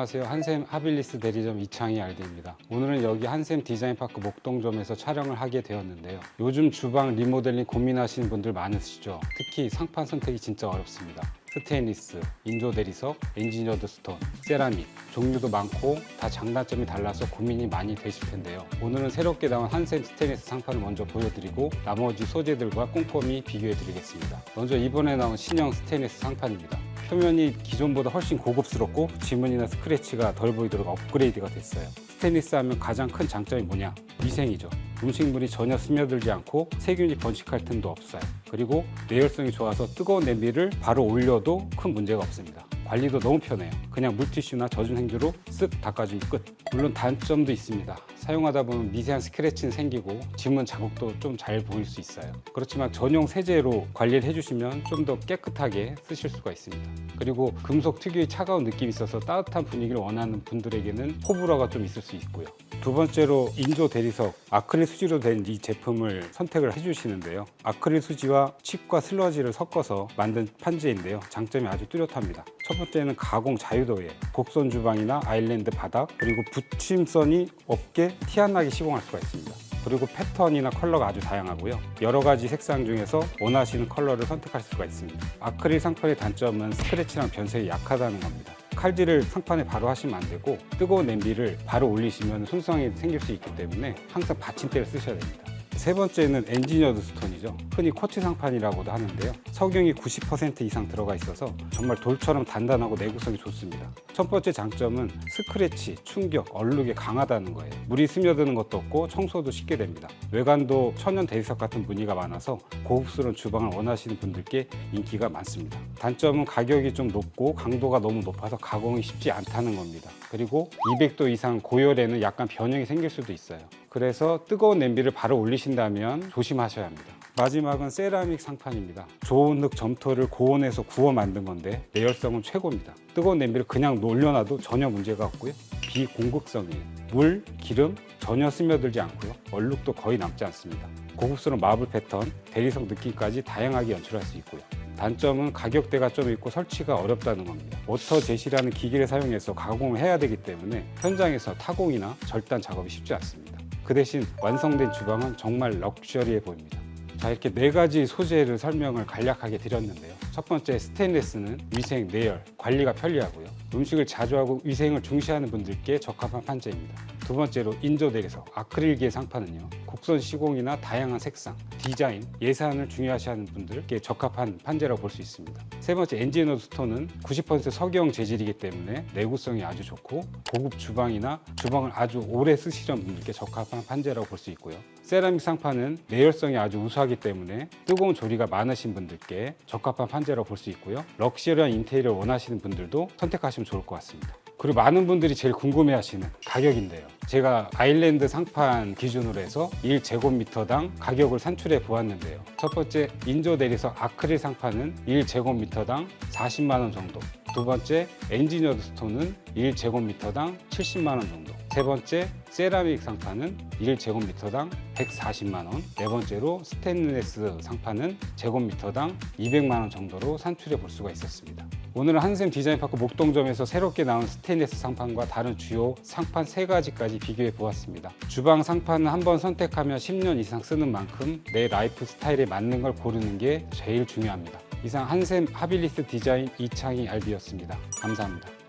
안녕하세요. 한샘 하빌리스 대리점 이창희 알디입니다. 오늘은 여기 한샘 디자인파크 목동점에서 촬영을 하게 되었는데요. 요즘 주방 리모델링 고민하시는 분들 많으시죠? 특히 상판 선택이 진짜 어렵습니다. 스테인리스, 인조 대리석, 엔지니어드 스톤, 세라믹 종류도 많고 다 장단점이 달라서 고민이 많이 되실 텐데요. 오늘은 새롭게 나온 한샘 스테인리스 상판을 먼저 보여드리고 나머지 소재들과 꼼꼼히 비교해 드리겠습니다. 먼저 이번에 나온 신형 스테인리스 상판입니다. 표면이 기존보다 훨씬 고급스럽고 지문이나 스크래치가 덜 보이도록 업그레이드가 됐어요. 스테인리스 하면 가장 큰 장점이 뭐냐? 위생이죠. 음식물이 전혀 스며들지 않고 세균이 번식할 틈도 없어요. 그리고 내열성이 좋아서 뜨거운 냄비를 바로 올려도 큰 문제가 없습니다. 관리도 너무 편해요. 그냥 물티슈나 젖은 행주로 쓱 닦아주면 끝. 물론 단점도 있습니다. 사용하다 보면 미세한 스크래치는 생기고 지문 자국도 좀 잘 보일 수 있어요. 그렇지만 전용 세제로 관리를 해주시면 좀 더 깨끗하게 쓰실 수가 있습니다. 그리고 금속 특유의 차가운 느낌이 있어서 따뜻한 분위기를 원하는 분들에게는 호불호가 좀 있을 수 있고요. 두 번째로 인조 대리석 아크릴 수지로 된 이 제품을 선택을 해주시는데요. 아크릴 수지와 칩과 슬러지를 섞어서 만든 판재인데요. 장점이 아주 뚜렷합니다. 첫 번째는 가공 자유도예요. 곡선 주방이나 아일랜드 바닥 그리고 붙임선이 없게 티 안 나게 시공할 수가 있습니다. 그리고 패턴이나 컬러가 아주 다양하고요. 여러 가지 색상 중에서 원하시는 컬러를 선택할 수가 있습니다. 아크릴 상판의 단점은 스크래치랑 변색이 약하다는 겁니다. 칼질을 상판에 바로 하시면 안 되고 뜨거운 냄비를 바로 올리시면 손상이 생길 수 있기 때문에 항상 받침대를 쓰셔야 됩니다. 세 번째는 엔지니어드 스톤이죠. 흔히 코치 상판이라고도 하는데요. 석영이 90% 이상 들어가 있어서 정말 돌처럼 단단하고 내구성이 좋습니다. 첫 번째 장점은 스크래치, 충격, 얼룩이 강하다는 거예요. 물이 스며드는 것도 없고 청소도 쉽게 됩니다. 외관도 천연 대리석 같은 무늬가 많아서 고급스러운 주방을 원하시는 분들께 인기가 많습니다. 단점은 가격이 좀 높고 강도가 너무 높아서 가공이 쉽지 않다는 겁니다. 그리고 200도 이상 고열에는 약간 변형이 생길 수도 있어요. 그래서 뜨거운 냄비를 바로 올리신다면 조심하셔야 합니다. 마지막은 세라믹 상판입니다. 좋은 흙 점토를 고온에서 구워 만든 건데 내열성은 최고입니다. 뜨거운 냄비를 그냥 올려놔도 전혀 문제가 없고요. 비공극성이에요. 물, 기름 전혀 스며들지 않고요. 얼룩도 거의 남지 않습니다. 고급스러운 마블 패턴, 대리석 느낌까지 다양하게 연출할 수 있고요. 단점은 가격대가 좀 있고 설치가 어렵다는 겁니다. 워터 제시라는 기기를 사용해서 가공을 해야 되기 때문에 현장에서 타공이나 절단 작업이 쉽지 않습니다. 그 대신 완성된 주방은 정말 럭셔리해 보입니다. 자 이렇게 네 가지 소재를 설명을 간략하게 드렸는데요. 첫 번째 스테인레스는 위생, 내열, 관리가 편리하고요. 음식을 자주 하고 위생을 중시하는 분들께 적합한 판재입니다. 두 번째로 인조 대리석, 아크릴기의 상판은요. 곡선 시공이나 다양한 색상, 디자인, 예산을 중요하시하는 분들께 적합한 판재라고 볼 수 있습니다. 세 번째 엔지니어 스톤은 90% 석영 재질이기 때문에 내구성이 아주 좋고 고급 주방이나 주방을 아주 오래 쓰시려는 분들께 적합한 판재라고 볼 수 있고요. 세라믹 상판은 내열성이 아주 우수하기 때문에 뜨거운 조리가 많으신 분들께 적합한 판재라고 볼 수 있고요. 럭셔리한 인테리어를 원하시는 분들도 선택하시면 좋을 것 같습니다. 그리고 많은 분들이 제일 궁금해 하시는 가격인데요. 제가 아일랜드 상판 기준으로 해서 1제곱미터당 가격을 산출해 보았는데요. 첫 번째 인조 대리석 아크릴 상판은 1제곱미터당 40만 원 정도. 두 번째 엔지니어드 스톤은 1제곱미터당 70만 원 정도. 세 번째 세라믹 상판은 1제곱미터당 140만 원. 네 번째로 스테인레스 상판은 제곱미터당 200만 원 정도로 산출해 볼 수가 있었습니다. 오늘은 한샘 디자인 파크 목동점에서 새롭게 나온 스테인레스 상판과 다른 주요 상판 세 가지까지 비교해 보았습니다. 주방 상판은 한번 선택하면 10년 이상 쓰는 만큼 내 라이프 스타일에 맞는 걸 고르는 게 제일 중요합니다. 이상 한샘 하빌리스 디자인 이창희 알비였습니다. 감사합니다.